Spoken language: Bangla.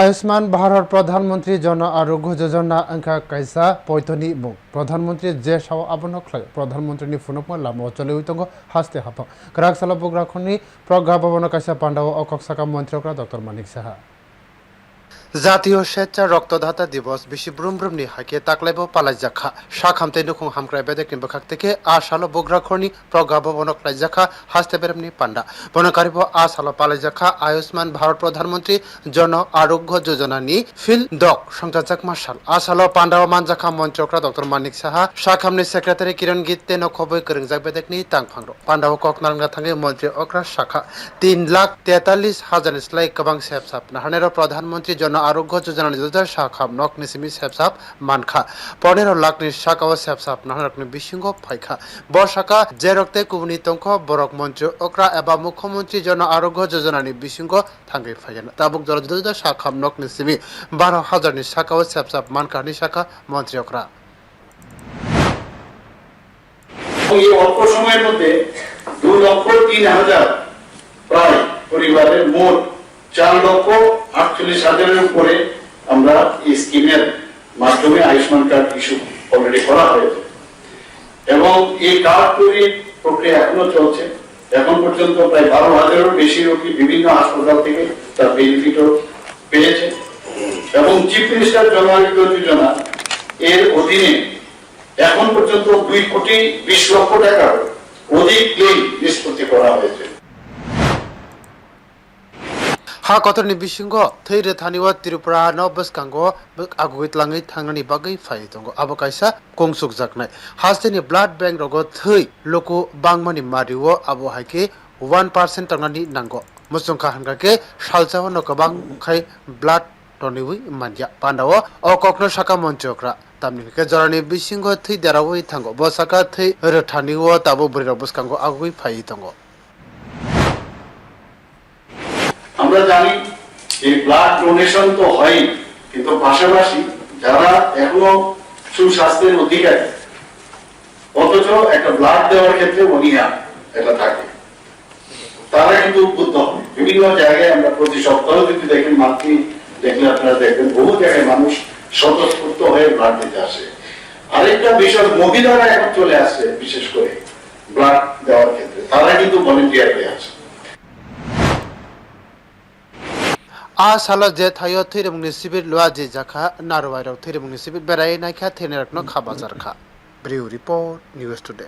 আয়ুষ্মান ভারত প্রধানমন্ত্রী জন আরোগ্য যোজনা अंखा kaisa poitoni bung প্রধানমন্ত্রী যে সাও আবন খ্লাই প্রধানমন্ত্রীনি ফুনকমা লাম অচলে উইতঙ্গ হাসতে হাপ গ্রাহক সালা বগ্রাখনি প্রজ্ঞা ভবন কাইসা পাণ্ডাও অকক সাকা মন্ত্রকরা ডক্টর মানিক সাহা। জাতীয় স্বেচ্ছা রক্তদাতা দিবস বিশি ব্রুম ব্রুমনি হাইকে তাকলাইব পালাই জাখা শাক হামতে নুখুং হামক্রাই বেদেকিন বখাক থেকে আ সালো বগ্রাখনি প্রজ্ঞা ভবন ক্লাই জাখা হাসতে বেরমনি পান্ডা বনকারিব আ সালো পালাই জাখা আয়ুষ্মান ভারত প্রধানমন্ত্রী জন আরোগ্য যোজনা নি ফিল ডক সংজাজাক মার্শাল। আ সালো পান্ডাও মানজাখা মন্ত্রকরা ডক্টর মানিক সাহা শাক হামনি সেক্রেটারি কিরণ গীতে নখবই করংজাক বেদেকনি তাংফাংর পান্ডাও কক নারঙ্গা থাঙ্গে মন্ত্রী অক্রা শাখা। তিন লাখ তেতাল্লিশ হাজার স্লাই কবাং সেপসাপ নাহানেরও প্রধানমন্ত্রী জন আরোগ্য যোজনা যোজনা শাখা নক নিসিমি সেপসাপ মানখা। পনেরো লাখ নি শাখা ও সেপসাপ নাহানকনি বিশৃঙ্গ ফাইখা। বর্ষাকা যে রক্তে কুবনি তংখ বরক মঞ্চ অক্রা এবা মুখ্যমন্ত্রী জন আরোগ্য যোজনানি বিশৃঙ্গ থাঙ্গে ফাইজান তাবুক জল যোজনা শাখা নক নিসিমি বারো হাজার নি শাখা ও সেপসাপ মানখা নি শাখা মন্ত্রী অক্রা। এই অল্প সময়ের মধ্যে দু লক্ষ তিন হাজার প্রায় পরিবারের মোট চার লক্ষ আটচল্লিশ হাজারের উপরে আমরা এই স্কিমের মাধ্যমে আয়ুষ্মান কার্ড ইস্যু অলরেডি করা হয়েছে। এবং এই কার্ড তৈরির প্রক্রিয়া এখনও চলছে। এখন পর্যন্ত প্রায় বারো হাজারেরও বেশি রোগী বিভিন্ন হাসপাতাল থেকে তার বেনিফিটও পেয়েছে। এবং চিফ মিনিস্টার জন আরোগ্য যোজনা এর অধীনে এখন পর্যন্ত দুই কোটি বিশ লক্ষ টাকার অধিক ক্লেম নিষ্পত্তি করা হয়েছে। Ha kotor ni bisingo theire thaniwa tripura no boskango agui tlangai thangnani bagai phai tongo abo kaisa kongsuk jaknai hasteni blood bank rogo thei loko bangmani mariwo abo haike 1% tangnani nango musungkha hangake salchawa no kabang khai blood টনিউই Manza পান্ডাও ও কখনো শাখা মঞ্চকরা তামনিকে জরানি বিসিংহ থৈ দেরাওই থাঙ্গো বসাকা থৈ রথানিও তাবো বরিরা বসকাঙ্গো আগুই ফাই তঙ্গো আমরা জানি এই ব্লাড ডোনেশন তো হয় কিন্তু পাশাপাশি যারা এখনও সুস্বাস্থ্যের অধিকারী, অথচ একটা ব্লাড দেওয়ার ক্ষেত্রে অনীহা এটা থাকে। তারা কিন্তু উদ্বুদ্ধ হবে। বিভিন্ন জায়গায় আমরা প্রতি সপ্তাহ যদি দেখেন মাতৃ দেখলে আপনারা দেখবেন, বহু জায়গায় মানুষ স্বতঃস্ফূর্ত হয়ে ব্লাড দিতে আসে। আরেকটা বিষয়, মহিলারা এখন চলে আসছে, বিশেষ করে ব্লাড দেওয়ার ক্ষেত্রে। তারা কিন্তু ভলেন্টিয়ার হয়ে আছে। আ সালা জে থাইয় থির এবং নিসিবির লোয়া জে জাখা নারোয়াইরাও থির এবং নিসিবির বেড়াই নাইখা থেনে রাখনো খা বাজার ব্রিউ রিপোর্ট নিউজ টুডে